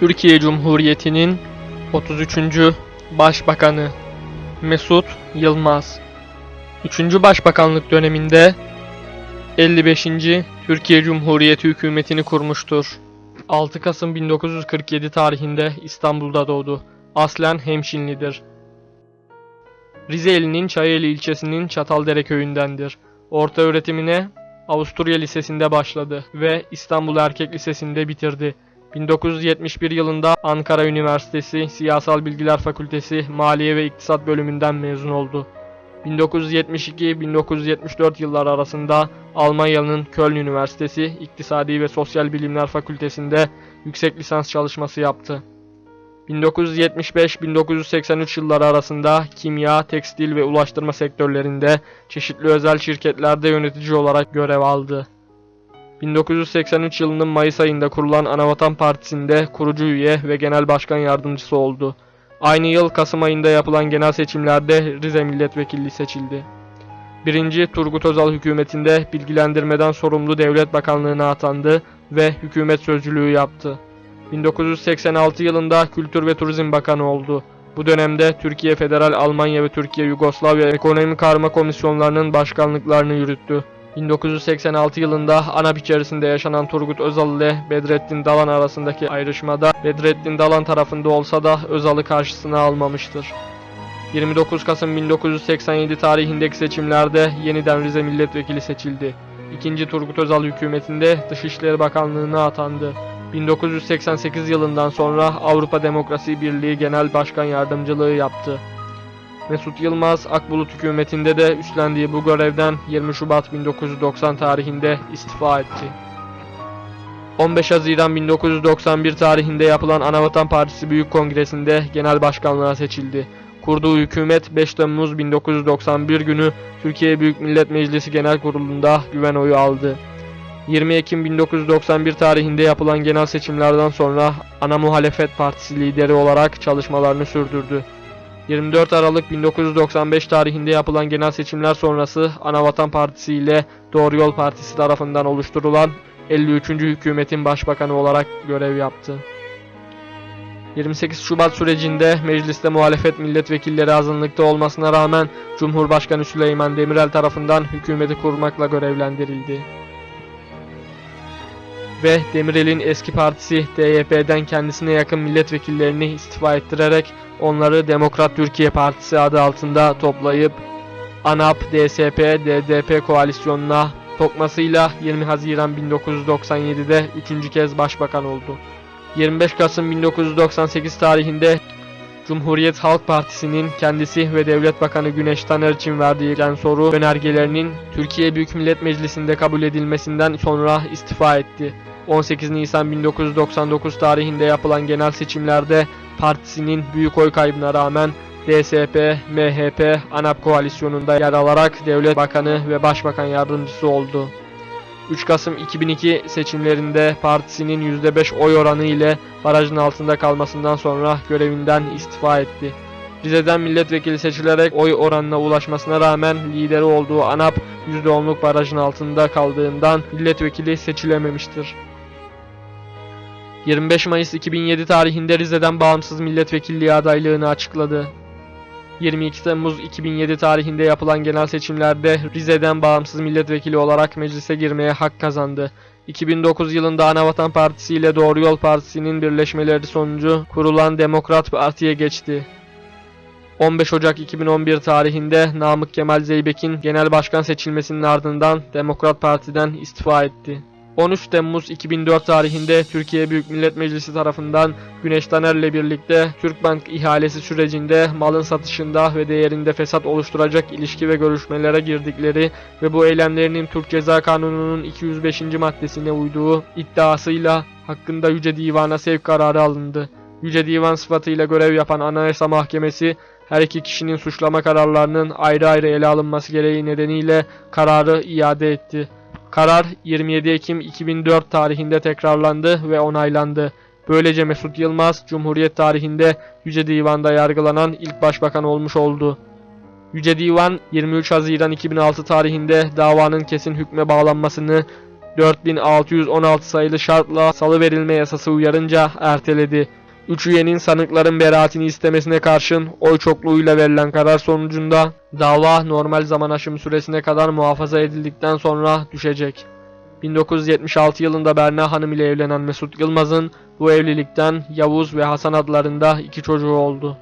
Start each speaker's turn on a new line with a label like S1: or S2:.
S1: Türkiye Cumhuriyeti'nin 33. Başbakanı Mesut Yılmaz 3. Başbakanlık döneminde 55. Türkiye Cumhuriyeti hükümetini kurmuştur. 6 Kasım 1947 tarihinde İstanbul'da doğdu. Aslen hemşinlidir. Rizeli'nin Çayeli ilçesinin Çataldere köyündendir. Orta öğretimine Avusturya Lisesi'nde başladı ve İstanbul Erkek Lisesi'nde bitirdi. 1971 yılında Ankara Üniversitesi Siyasal Bilgiler Fakültesi Maliye ve İktisat bölümünden mezun oldu. 1972-1974 yıllar arasında Almanya'nın Köln Üniversitesi İktisadi ve Sosyal Bilimler Fakültesinde yüksek lisans çalışması yaptı. 1975-1983 yılları arasında kimya, tekstil ve ulaştırma sektörlerinde çeşitli özel şirketlerde yönetici olarak görev aldı. 1983 yılının Mayıs ayında kurulan Anavatan Partisi'nde kurucu üye ve genel başkan yardımcısı oldu. Aynı yıl Kasım ayında yapılan genel seçimlerde Rize milletvekilliği seçildi. 1. Turgut Özal hükümetinde bilgilendirmeden sorumlu devlet bakanlığına atandı ve hükümet sözcülüğü yaptı. 1986 yılında Kültür ve Turizm Bakanı oldu. Bu dönemde Türkiye Federal Almanya ve Türkiye Yugoslavya Ekonomi Karma Komisyonlarının başkanlıklarını yürüttü. 1986 yılında ANAP içerisinde yaşanan Turgut Özal ile Bedrettin Dalan arasındaki ayrışmada Bedrettin Dalan tarafında olsa da Özal'ı karşısına almamıştır. 29 Kasım 1987 tarihindeki seçimlerde yeniden Rize milletvekili seçildi. İkinci Turgut Özal hükümetinde Dışişleri Bakanlığı'na atandı. 1988 yılından sonra Avrupa Demokrasi Birliği Genel Başkan Yardımcılığı yaptı. Mesut Yılmaz, Akbulut hükümetinde de üstlendiği bu görevden 20 Şubat 1990 tarihinde istifa etti. 15 Haziran 1991 tarihinde yapılan Anavatan Partisi Büyük Kongresi'nde genel başkanlığa seçildi. Kurduğu hükümet 5 Temmuz 1991 günü Türkiye Büyük Millet Meclisi Genel Kurulu'nda güven oyu aldı. 20 Ekim 1991 tarihinde yapılan genel seçimlerden sonra ana muhalefet partisi lideri olarak çalışmalarını sürdürdü. 24 Aralık 1995 tarihinde yapılan genel seçimler sonrası Anavatan Partisi ile Doğru Yol Partisi tarafından oluşturulan 53. hükümetin başbakanı olarak görev yaptı. 28 Şubat sürecinde mecliste muhalefet milletvekilleri azınlıkta olmasına rağmen Cumhurbaşkanı Süleyman Demirel tarafından hükümeti kurmakla görevlendirildi. Ve Demirel'in eski partisi DYP'den kendisine yakın milletvekillerini istifa ettirerek onları Demokrat Türkiye Partisi adı altında toplayıp ANAP, DSP, DDP koalisyonuna sokmasıyla 20 Haziran 1997'de üçüncü kez başbakan oldu. 25 Kasım 1998 tarihinde Cumhuriyet Halk Partisi'nin kendisi ve Devlet Bakanı Güneş Taner için verdiği gen soru önergelerinin Türkiye Büyük Millet Meclisi'nde kabul edilmesinden sonra istifa etti. 18 Nisan 1999 tarihinde yapılan genel seçimlerde partisinin büyük oy kaybına rağmen DSP, MHP, ANAP koalisyonunda yer alarak Devlet Bakanı ve Başbakan Yardımcısı oldu. 3 Kasım 2002 seçimlerinde partisinin %5 oy oranı ile barajın altında kalmasından sonra görevinden istifa etti. Rize'den milletvekili seçilerek oy oranına ulaşmasına rağmen lideri olduğu ANAP %10'luk barajın altında kaldığından milletvekili seçilememiştir. 25 Mayıs 2007 tarihinde Rize'den bağımsız milletvekilliği adaylığını açıkladı. 22 Temmuz 2007 tarihinde yapılan genel seçimlerde Rize'den bağımsız milletvekili olarak meclise girmeye hak kazandı. 2009 yılında Anavatan Partisi ile Doğru Yol Partisi'nin birleşmeleri sonucu kurulan Demokrat Parti'ye geçti. 15 Ocak 2011 tarihinde Namık Kemal Zeybek'in genel başkan seçilmesinin ardından Demokrat Parti'den istifa etti. 13 Temmuz 2004 tarihinde Türkiye Büyük Millet Meclisi tarafından Güneş Taner'le birlikte Türkbank ihalesi sürecinde malın satışında ve değerinde fesat oluşturacak ilişki ve görüşmelere girdikleri ve bu eylemlerinin Türk Ceza Kanunu'nun 205. maddesine uyduğu iddiasıyla hakkında Yüce Divan'a sevk kararı alındı. Yüce Divan sıfatıyla görev yapan Anayasa Mahkemesi her iki kişinin suçlama kararlarının ayrı ayrı ele alınması gereği nedeniyle kararı iade etti. Karar 27 Ekim 2004 tarihinde tekrarlandı ve onaylandı. Böylece Mesut Yılmaz, Cumhuriyet tarihinde Yüce Divan'da yargılanan ilk başbakan olmuş oldu. Yüce Divan 23 Haziran 2006 tarihinde davanın kesin hükme bağlanmasını 4616 sayılı şartla salı verilme yasası uyarınca erteledi. Üç üyenin sanıkların beraatini istemesine karşın oy çokluğuyla verilen karar sonucunda dava normal zaman aşımı süresine kadar muhafaza edildikten sonra düşecek. 1976 yılında Berna Hanım ile evlenen Mesut Yılmaz'ın bu evlilikten Yavuz ve Hasan adlarında iki çocuğu oldu.